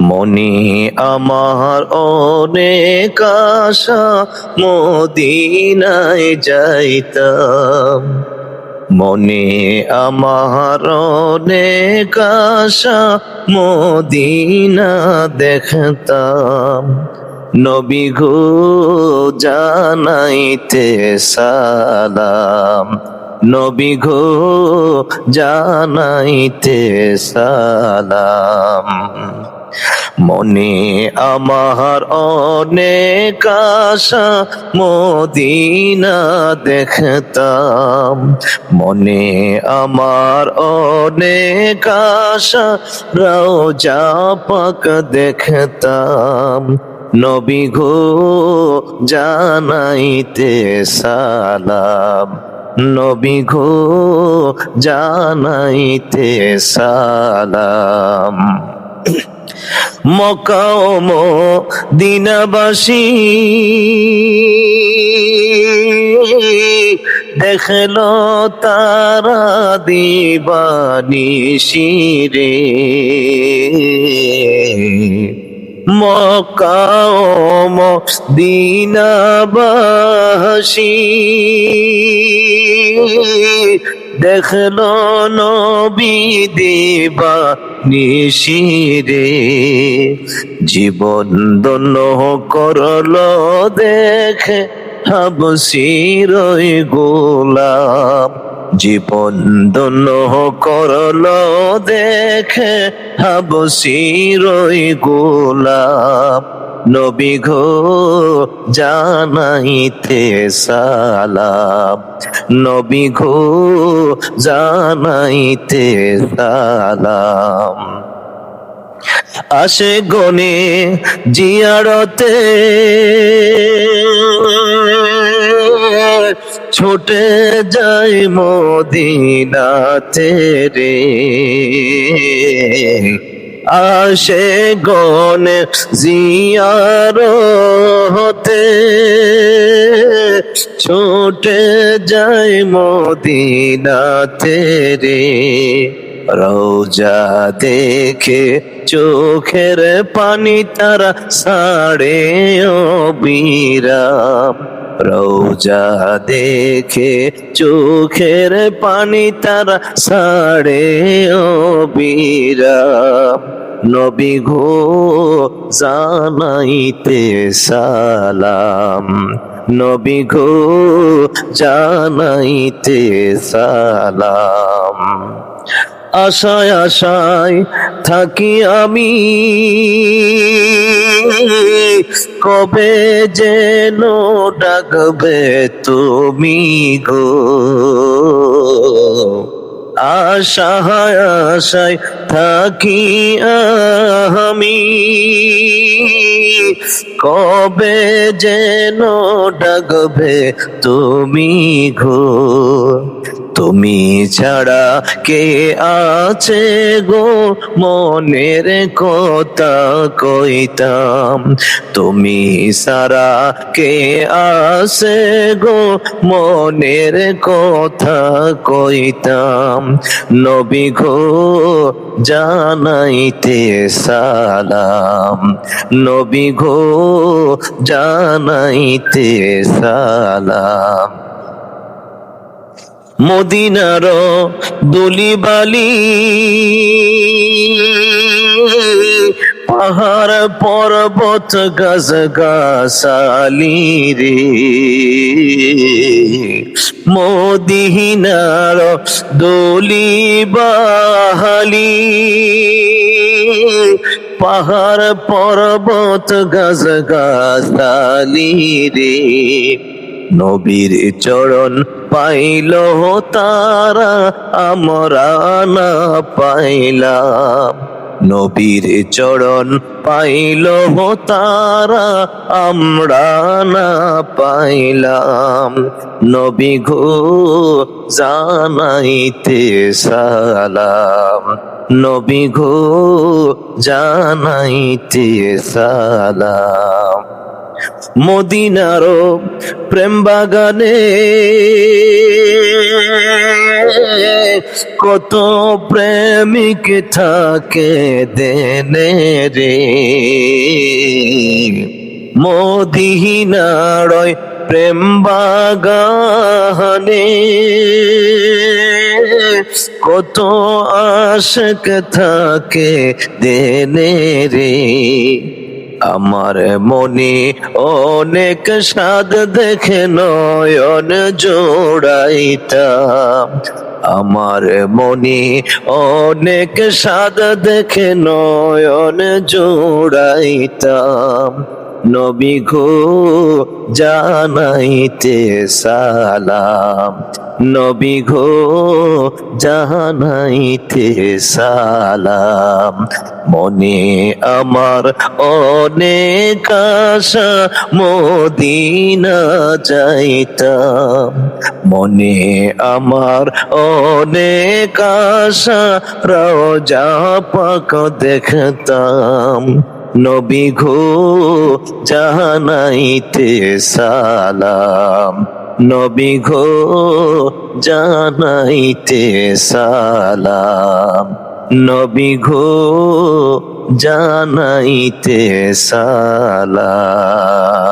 মনে আমার অনেক আশা, মদিনায় যাইতাম। মনে আমার অনেক আশা, মদিনা দেখতাম। নবী গো জানাইতে সালাম। নবী গো জানাইতে সালাম। মনে আমার অনেক আশা মদিনা দেখতাম। মনে আমার অনেক আশা রওজা পাক দেখতাম। নবী গো, জানাইতে সালাম। নবী গো, জানাইতে সালাম। মকাম দিনাবাসী। দেখল তারা দিবানিশিরে মকাম দিনাবাসী। দেখল নবী দেবা নিশিরে জীবন দন্য করল দেখে হাবসির গোলাম, জীবন দন্য করল দেখে হাবসির গোলাম। নবী ঘো জানাইতে সালাম। নবী ঘো জানাইতে সালাম। আসে গনে জিয়ারতে ছুটে যায় মদিনাতে রে। আসে গনে জিয়ার হতে ছুটে যায় মদিনাতে রে। রৌজা দেখে চোখের পানি তারা সাড়ে বিরাম রৌজা দেখে চোখের পানি তারা সাড়ে বিরাম নবী ঘো জানাইতে সালাম। নবী ঘো জানাইতে সালাম। আশায় আশায় থাকি আমি। কবে যেন ডাকবে তুমি গো? আশায় আশায় থাকি আমি। কবে যেন ডাকবে তুমি ঘো তুমি ছাড়া কে আছে গো? মনের কথা কইতাম। তুমি সারা কে আছে গো? মনের কথা কইতাম। নবী গো, জানাইতে সালাম। নবী গো, জানাইতে সালাম। মদিনার দলিবালি। পাহাড় পর্বত গাছ গাছালি রে মদিনার দলি বাহালি পাহাড় পর্বত গাছ গাছালি রে নবীর চরণ পাইল তারা, আমরা না পাইলাম। নবীর চরণ পাইল তারা, আমরা না পাইলাম। নবী ঘো জানাইতে সালাম। নবী ঘো জানাইতে সালাম। মদিনার প্রেম বাগানে। কত প্রেমিক থাকে দেনে রে। মদিনারয় প্রেম বাগানে। কত আশক থাকে দেনে রে। আমার মনে অনেক স্বাদ দেখে নয়ন জোড়াইতাম আমার মনে অনেক স্বাদ দেখে নয়ন জোড়াইতাম নবী গো, জানাইতে সালাম। নবী গো, জানাইতে সালাম। মনে আমার অনেক আশা, মদিনা যাইতাম। মনে আমার অনেক আশা রোজা পাক দেখতাম। নবী ঘো জানাইতে সালাম। নবী ঘো জানাইতে সালাম। নবী ঘো জানাইতে সালাম।